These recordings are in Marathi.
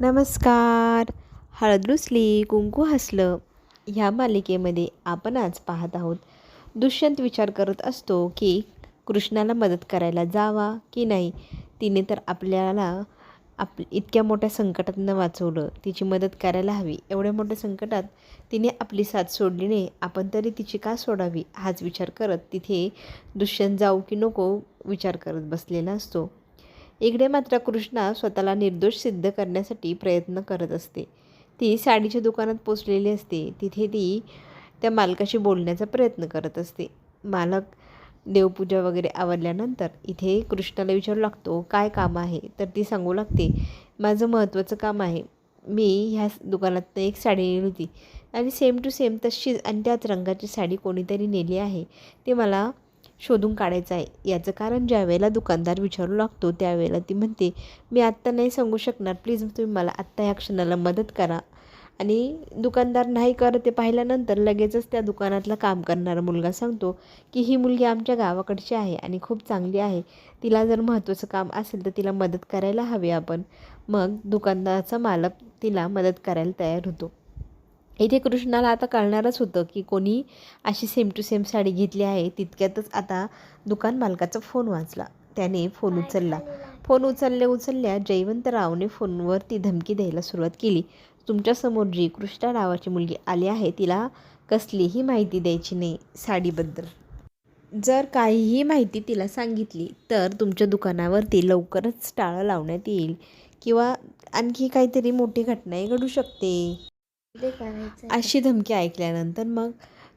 नमस्कार. हळद रुसली कुंकू हसलं. ह्या मालिकेमध्ये आपण आज पाहत आहोत दुष्यंत विचार करत असतो की कृष्णाला मदत करायला जावा की नाही? तिने तर आपल्याला आप इतक्या मोठ्या संकटातनं वाचवलं. तिची मदत करायला हवी. एवढ्या मोठ्या संकटात तिने आपली साथ सोडली नाही. आपण तरी तिची का सोडावी? हाच विचार करत तिथे दुष्यंत जाऊ की नको विचार करत बसलेला असतो. इकडे मात्र कृष्णा स्वतःला निर्दोष सिद्ध करण्यासाठी प्रयत्न करत असते. ती साडीच्या दुकानात पोचलेली असते. तिथे ती त्या मालकाशी बोलण्याचा प्रयत्न करत असते. मालक देवपूजा वगैरे आवडल्यानंतर इथे कृष्णाला विचारू लागतो काय काम आहे? तर ती सांगू लागते माझं महत्त्वाचं काम आहे. मी ह्या दुकानात एक साडी नेली होती आणि सेम टू सेम तशीच आणि त्याच रंगाची साडी कोणीतरी नेली आहे. ते मला शोधून काढायचं आहे. याचं कारण ज्यावेळेला दुकानदार विचारू लागतो त्यावेळेला ती म्हणते मी आत्ता नाही सांगू शकणार. प्लीज तुम्ही मला आत्ता ह्या क्षणाला मदत करा. आणि दुकानदार नाही करत ते पाहिल्यानंतर लगेचच त्या दुकानातला काम करणारा मुलगा सांगतो की ही मुलगी आमच्या गावाकडची आहे आणि खूप चांगली आहे. तिला जर महत्त्वाचं काम असेल तर तिला मदत करायला हवी आपण. मग दुकानदाराचा मालक तिला मदत करायला तयार होतो. इथे कृष्णाला आता कळणारच होतं की कोणी अशी सेम टू सेम साडी घेतली आहे. तितक्यातच आता दुकान मालकाचा फोन वाचला त्याने फोन उचलला. फोन उचलल्या उचलल्या जयवंतरावने फोनवर ती धमकी द्यायला सुरुवात केली. तुमच्यासमोर जी कृष्णा नावाची मुलगी आली आहे तिला कसलीही माहिती द्यायची नाही साडीबद्दल. जर काहीही माहिती तिला सांगितली तर तुमच्या दुकानावरती लवकरच टाळं लावण्यात येईल किंवा आणखी काहीतरी मोठी घटनाही घडू शकते. अशी धमकी ऐकल्यानंतर मग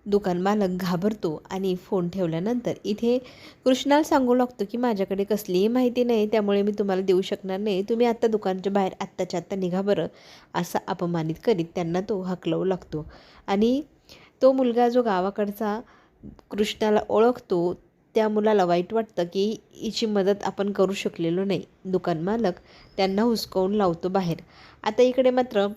दुकान मालक घाबरतो आणि फोन ठेवल्यानंतर इथे कृष्णाला सांगू लागतो की माझ्याकडे कसलीही माहिती नाही त्यामुळे मी तुम्हाला देऊ शकणार नाही. तुम्ही आत्ता दुकानच्या बाहेर आत्ताच्या आत्ता निघा बरं असं अपमानित करीत त्यांना तो हकलवू लागतो. आणि तो मुलगा जो गावाकडचा कृष्णाला ओळखतो त्या मुलाला वाईट वाटतं की हिची मदत आपण करू शकलेलो नाही. दुकान मालक त्यांना हुसकवून लावतो बाहेर. आता इकडे मात्र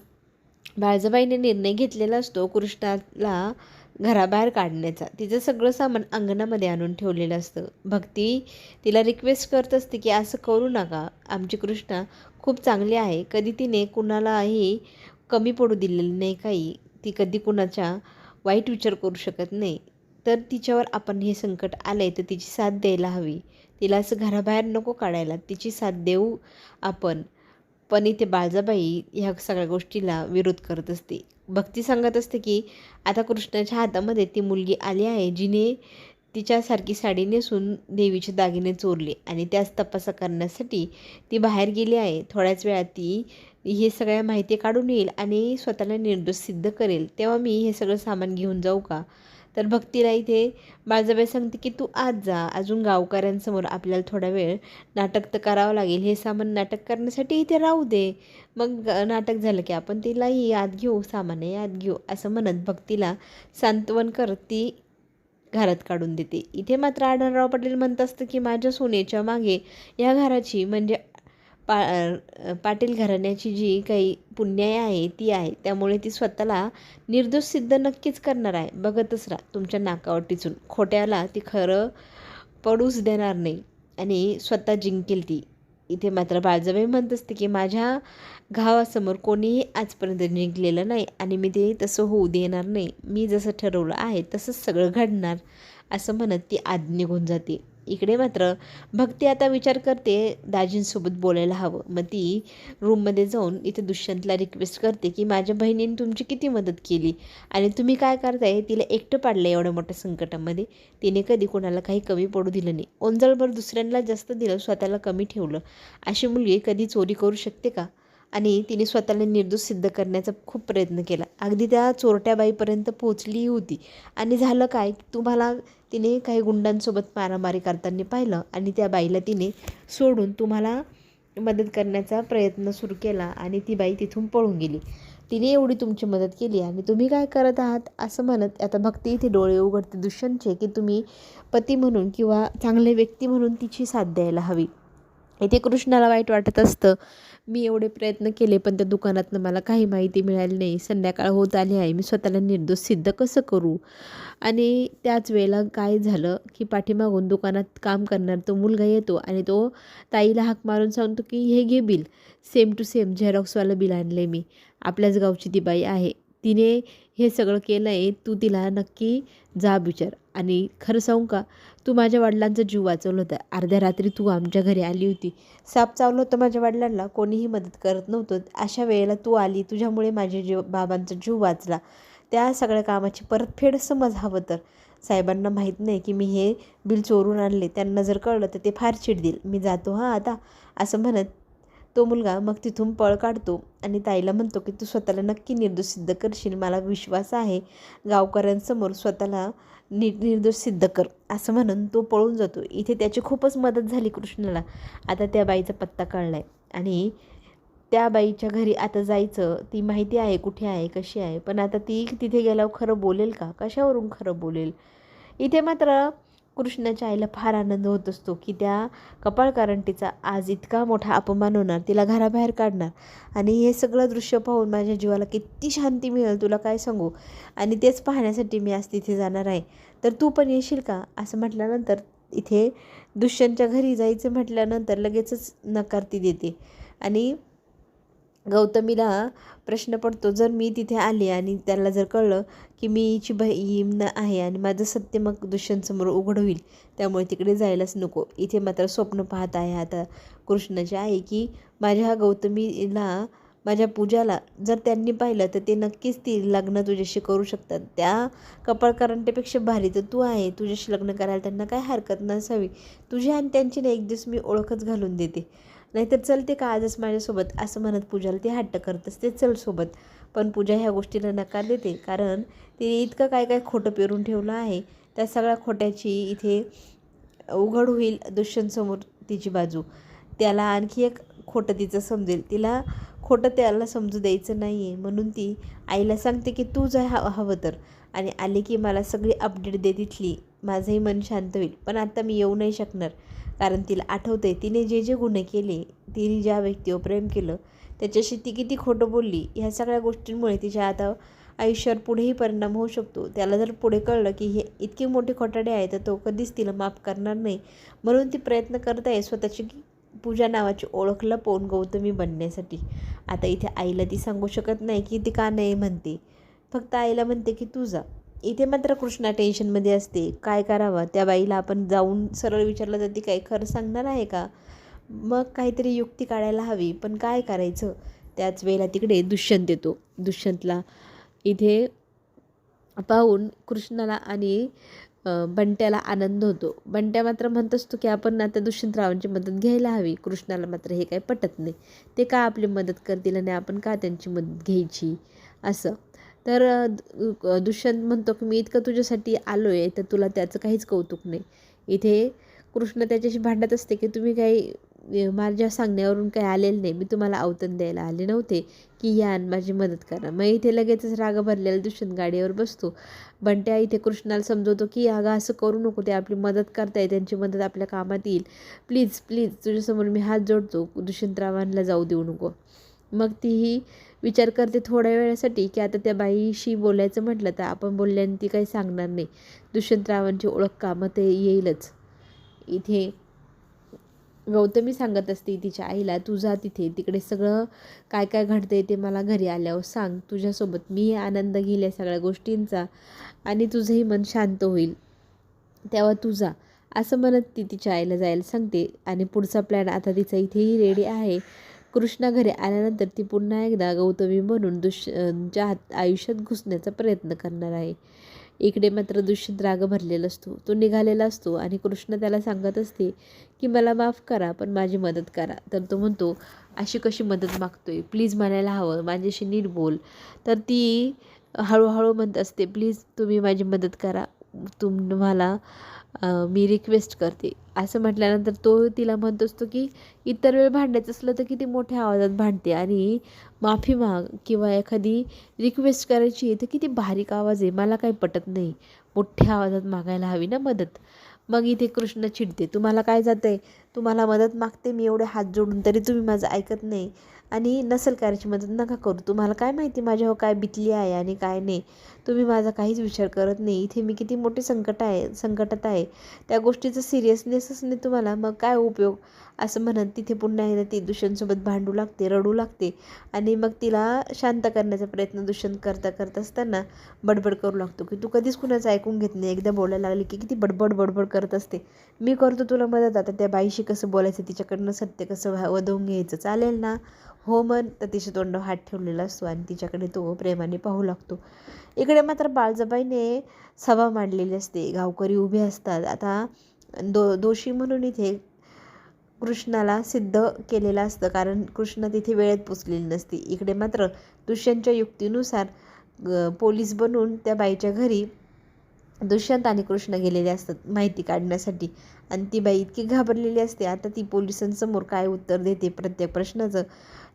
बाळजाबाईने निर्णय घेतलेला असतो कृष्णाला घराबाहेर काढण्याचा. तिचं सगळं सामान अंगणामध्ये आणून ठेवलेलं असतं. भक्ती तिला रिक्वेस्ट करत असते की असं करू नका. आमची कृष्णा खूप चांगली आहे. कधी तिने कुणालाही कमी पडू दिलेली नाही काही. ती कधी कुणाच्या वाईट विचार करू शकत नाही. तर तिच्यावर आपण हे संकट आलं आहे तर तिची साथ द्यायला हवी. तिला असं घराबाहेर नको काढायला. तिची साथ देऊ आपण. पण इथे बाळजाबाई ह्या सगळ्या गोष्टीला विरोध करत असते. भक्ती सांगत असते की आता कृष्णाच्या हातामध्ये ती मुलगी आली आहे जिने तिच्यासारखी साडी नेसून देवीचे दागिने चोरले आणि त्याच तपासा करण्यासाठी ती बाहेर गेली आहे. थोड्याच वेळात ती हे सगळ्या माहिती काढून येईल आणि स्वतःला निर्दोष सिद्ध करेल. तेव्हा मी हे सगळं सामान घेऊन जाऊ का? तर भक्तीला इथे बाळजाबाई सांगते की तू आज जा. अजून गावकऱ्यांसमोर आपल्याला थोडा वेळ नाटक तर करावं लागेल. हे सामान नाटक करण्यासाठी इथे राहू दे. मग नाटक झालं की आपण तिलाही याद घेऊ सामान्य याद घेऊ असं म्हणत भक्तीला सांत्वन करत ती घरात काढून देते. इथे मात्र आढळराव पाटील म्हणत असतं की माझ्या सोनेच्या मागे या घराची म्हणजे पा पाटील घराण्याची जी काही पुण्याय आहे ती आहे. त्यामुळे ती स्वतःला निर्दोष सिद्ध नक्कीच करणार आहे. बघतच राहा तुमच्या नाकावर टिचून. खोट्याला ती खरं पडूच देणार नाही. आणि स्वतः जिंकेल ती. इथे मात्र बाळजाबाई म्हणत असते की माझ्या गावासमोर कोणीही आजपर्यंत जिंकलेलं नाही आणि मी ते तसं होऊ देणार नाही. मी जसं ठरवलं आहे तसंच सगळं घडणार असं म्हणत ती आज निघून जाते. इकडे मात्र भक्ती आता विचार करते दाजींसोबत बोलायला हवं. मग ती रूममध्ये जाऊन इथे दुष्यंतला रिक्वेस्ट करते की माझ्या बहिणीने तुमची किती मदत केली आणि तुम्ही काय करताय? तिला एकटं पाडलं एवढ्या मोठ्या संकटामध्ये. तिने कधी कोणाला काही कमी पडू दिलं नाही. ओंजळभर दुसऱ्यांना जास्त दिलं स्वतःला कमी ठेवलं. अशी मुलगी कधी चोरी करू शकते का? आणि तिने स्वतःला निर्दोष सिद्ध करण्याचा खूप प्रयत्न केला. अगदी त्या चोरट्या बाईपर्यंत पोचली होती. आणि झालं काय? तुम्हाला तिने काही गुंडांसोबत मारामारी करताना पाहिलं आणि त्या बाईला तिने सोडून तुम्हाला मदत करण्याचा प्रयत्न सुरू केला आणि ती बाई तिथून पळून गेली. तिने एवढी तुमची मदत केली आणि तुम्ही काय करत आहात असं म्हणत आता भक्ती इथे डोळे उघडते दुष्यंतचे की तुम्ही पती म्हणून किंवा चांगले व्यक्ती म्हणून तिची साथ द्यायला हवी. इथे कृष्णाला वाईट वाटत असतं. मी एवढे प्रयत्न केले पण त्या दुकानातनं मला काही माहिती मिळाली नाही. संध्याकाळ होत आली आहे. मी स्वतःला निर्दोष सिद्ध कसं करू? आणि त्याच वेळेला काय झालं की पाठीमागून दुकानात काम करणार तो मुलगा येतो आणि तो ताईला हाक मारून सांगतो की हे घे बिल. सेम टू सेम झेरॉक्सवालं बिल आणलं मी. आपल्याच गावची ती बाई आहे. तिने हे सगळं केलं आहे तू तिला नक्की जा विचार. आणि खरं सांगू का तू माझ्या वडिलांचा जीव वाचवलं होतं. अर्ध्या रात्री तू आमच्या घरी आली होती. साप चावलं होतं माझ्या वडिलांना कोणीही मदत करत नव्हतं. अशा वेळेला तू आली तुझ्यामुळे माझ्या जीव बाबांचा जीव वाचला. त्या सगळ्या कामाची परतफेड समज हवं तर. साहेबांना माहीत नाही की मी हे बिल चोरून आणले. त्यांना जर कळलं तर ते फार चिडतील. मी जातो हां आता. असं म्हणत तो मुलगा मग तिथून पळ काढतो आणि ताईला म्हणतो की तू स्वतःला नक्की निर्दोष सिद्ध करशील मला विश्वास आहे. गावकऱ्यांसमोर स्वतःला नि निर्दोष सिद्ध कर. असं म्हणून तो पळून जातो. इथे त्याची खूपच मदत झाली कृष्णाला. आता त्या बाईचा पत्ता कळला आहे आणि त्या बाईच्या घरी आता जायचं ती माहिती आहे कुठे आहे कशी आहे. पण आता ती तिथे गेल्यावर खरं बोलेल का? कशावरून खरं बोलेल? इथे मात्र कृष्णाच्या आईला फार आनंद होत असतो की त्या कपाळकारंटीचा आज इतका मोठा अपमान होणार तिला घराबाहेर काढणार. आणि हे सगळं दृश्य पाहून माझ्या जीवाला किती शांती मिळेल तुला काय सांगू? आणि तेच पाहण्यासाठी मी आज तिथे जाणार आहे. तर तू पण येशील का? असं म्हटल्यानंतर इथे दुष्यंतच्या घरी जायचं म्हटल्यानंतर लगेचच नकार ती देते. आणि गौतमीला प्रश्न पडतो जर मी तिथे आले आणि त्याला जर कळलं की मी हिची बहीण आहे आणि माझं सत्य मग दुष्यंतसमोर उघड होईल त्यामुळे तिकडे जायलाच नको. इथे मात्र स्वप्न पाहत आहे आता कृष्णाचे आहे की माझ्या गौतमीला माझ्या पूजाला जर त्यांनी पाहिलं तर ते नक्कीच ती लग्न तुझ्याशी करू शकतात. त्या कपाळकरंटेपेक्षा भारी तर तू आहे. तुझ्याशी लग्न करायला त्यांना काय हरकत नसावी. तुझी आणि त्यांची ना एक दिवस मी ओळखच घालून देते. नाहीतर चलते का आजच माझ्यासोबत असं म्हणत पूजाला ती हट्ट करत असते चल सोबत. पण पूजा ह्या गोष्टीला नकार देते. कारण तिने इतकं काय काय खोटं पेरून ठेवलं आहे त्या सगळ्या खोट्याची इथे उघड होईल दुष्यंतसमोर तिची बाजू. त्याला आणखी एक खोटं तिचं समजेल. तिला खोटं त्याला समजू द्यायचं नाही आहे म्हणून ती आईला सांगते की तू जा हवं तर. आणि आले की मला सगळी अपडेट दे तिथली. माझंही मन शांत होईल. पण आता मी येऊ नाही शकणार. कारण तिला आठवते तिने जे जे गुन्हे केले तिने ज्या व्यक्तीवर प्रेम केलं त्याच्याशी ती किती खोटं बोलली ह्या सगळ्या गोष्टींमुळे तिच्या आता आयुष्यावर पुढेही परिणाम होऊ शकतो. त्याला जर पुढे कळलं की हे इतके मोठे खोटाडे आहे तर तो कधीच तिला माफ करणार नाही. म्हणून ती प्रयत्न करत आहे स्वतःची पूजा नावाची ओळख लपवून गौतमी बनण्यासाठी. आता इथे आईला ती सांगू शकत नाही की ती का नाही म्हणते. फक्त आईला म्हणते की तू जा. इथे मात्र कृष्णा टेन्शनमध्ये असते. काय करावं? त्या बाईला आपण जाऊन सरळ विचारलं जाते काय काही खरं सांगणार आहे का? मग काहीतरी युक्ती काढायला हवी. पण काय करायचं? त्याच वेळेला तिकडे दुष्यंत येतो. दुष्यंतला इथे पाहून कृष्णाला आणि बंट्याला आनंद होतो. बंट्या मात्र म्हणत असतो की आपण आता दुष्यंतरावांची मदत घ्यायला हवी. कृष्णाला मात्र हे काही पटत नाही. ते का आपली मदत करतील आणि आपण का त्यांची मदत घ्यायची? असं. तर दुष्यंत म्हणतो की मी इतकं तुझ्यासाठी आलो आहे तर तुला त्याचं काहीच कौतुक नाही. इथे कृष्ण त्याच्याशी भांडत असते की तुम्ही काही माझ्या सांगण्यावरून काही आलेलं नाही. मी तुम्हाला अवतन द्यायला आले नव्हते की या माझी मदत करा. मग इथे लगेचच राग भरलेला दुष्यंत गाडीवर बसतो. बंट्या इथे कृष्णाला समजवतो की अगं असं करू नको. ते आपली मदत करताय. त्यांची मदत आपल्या कामात येईल. प्लीज प्लीज तुझ्यासमोर मी हात जोडतो. दुष्यंतरावांना जाऊ देऊ नको. मग तीही विचार करते थोड्या वेळासाठी की आता त्या बाईशी बोलायचं म्हटलं तर आपण बोलल्याने ती काही सांगणार नाही. दुष्यंतरावांची ओळख कामं ते येईलच. इथे गौतमी सांगत असते तिच्या आईला तू जा तिथे तिकडे सगळं काय काय घडतंय ते मला घरी आल्यावर सांग. तुझ्यासोबत मी आनंद घेईल या सगळ्या गोष्टींचा आणि तुझंही मन शांत होईल. तेव्हा तू जा. असं म्हणत ती तिच्या आईला जायला सांगते आणि पुढचा प्लॅन आता तिचा इथेही रेडी आहे. कृष्णा घरी आल्यानंतर ती पुन्हा एकदा गौतमी म्हणून दुष्यच्या हात आयुष्यात घुसण्याचा प्रयत्न करणार आहे. इकडे मात्र दुष्यंत राग भरलेला असतो. तो निघालेला असतो आणि कृष्ण त्याला सांगत असते की मला माफ करा पण माझी मदत करा. तर तो म्हणतो अशी कशी मदत मागतोय? प्लीज म्हणायला हवं. माझ्याशी नीट बोल. तर ती हळूहळू म्हणत असते प्लीज तुम्ही माझी मदत करा. तुम्हाला मी रिक्वेस्ट करते. असं म्हटल्यानंतर तो तिला म्हणत असतो की इतर वेळ भांडायचं असलं तर किती मोठ्या आवाजात भांडते आणि माफी माग किंवा एखादी रिक्वेस्ट करायची तर किती बारीक आवाज आहे मला काही पटत नाही. मोठ्या आवाजात मागायला हवी ना मदत. मग इथे कृष्ण चिडते तुम्हाला काय जातं आहे तुम्हाला मदत मागते मी एवढे हात जोडून तरी तुम्ही माझं ऐकत नाही. आणि नसेल करायची मदत नका करू. तुम्हाला काय माहिती माझ्यावर काय बितली आहे आणि काय नाही. तुम्ही माझा काहीच विचार करत नाही. इथे मी किती मोठे संकट आहे संकटात आहे. त्या गोष्टीचं सिरियसनेसच नाही तुम्हाला मग काय उपयोग? असं म्हणत तिथे पुन्हा एकदा ती दुष्यंतसोबत भांडू लागते रडू लागते. आणि मग तिला शांत करण्याचा प्रयत्न दुष्यंत करता करत असताना बडबड करू लागतो की तू कधीच कुणाचं ऐकून घेत नाही. एकदा बोलायला लागली की किती बडबड बडबड करत असते. मी करतो तुला मदत आता त्या बाईशी कसं बोलायचं तिच्याकडनं सत्य कसं व्हा- वधवून घ्यायचं चालेल ना? हो मन तर तिच्या तोंडावर हात ठेवलेला असतो आणि तिच्याकडे तो प्रेमाने पाहू लागतो. इकडे मात्र बाळजाबाईने सभा मांडलेली असते. गावकरी उभे असतात. आता दो दोषी म्हणून इथे कृष्णाला सिद्ध केलेलं असतं. कारण कृष्ण तिथे वेळेत पोचलेली नसते. इकडे मात्र दुष्यांच्या युक्तीनुसार ग- पोलीस बनून त्या बाईच्या घरी दुष्यंत आणि कृष्ण गेलेले असतात माहिती काढण्यासाठी. आणि ती बाई इतकी घाबरलेली असते. आता ती पोलिसांसमोर काय उत्तर देते प्रत्येक प्रश्नाचं?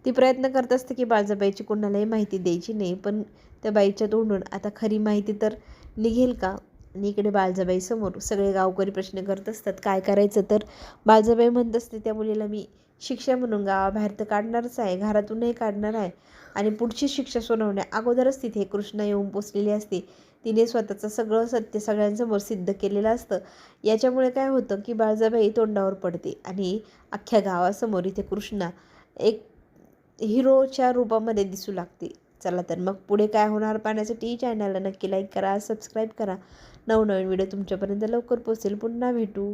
ती प्रयत्न करत असते की बाळजाबाईची कोणालाही माहिती द्यायची नाही पण त्या बाईच्या तोंडून आता खरी माहिती तर निघेल का? आणि इकडे बाळजाबाई समोर सगळे गावकरी प्रश्न करत असतात काय करायचं? तर बाळजाबाई म्हणत असते त्या मुलीला मी शिक्षा म्हणून गावाबाहेर तर काढणारच आहे. घरातूनही काढणार आहे. आणि पुढची शिक्षा सुनावण्या अगोदरच तिथे कृष्णा येऊन पोचलेली असते. तिने स्वतःचं सगळं सत्य सगळ्यांसमोर सिद्ध केलेलं असतं. याच्यामुळे काय होतं की बाळजाबाई तोंडावर पडते आणि अख्ख्या गावासमोर इथे कृष्णा एक हिरोच्या रूपामध्ये दिसू लागते. चला तर मग पुढे काय होणार पाहण्यासाठी चॅनलला नक्की लाईक करा सबस्क्राईब करा. नवनवीन व्हिडिओ तुमच्यापर्यंत लवकर पोचेल पुन्हा भेटू.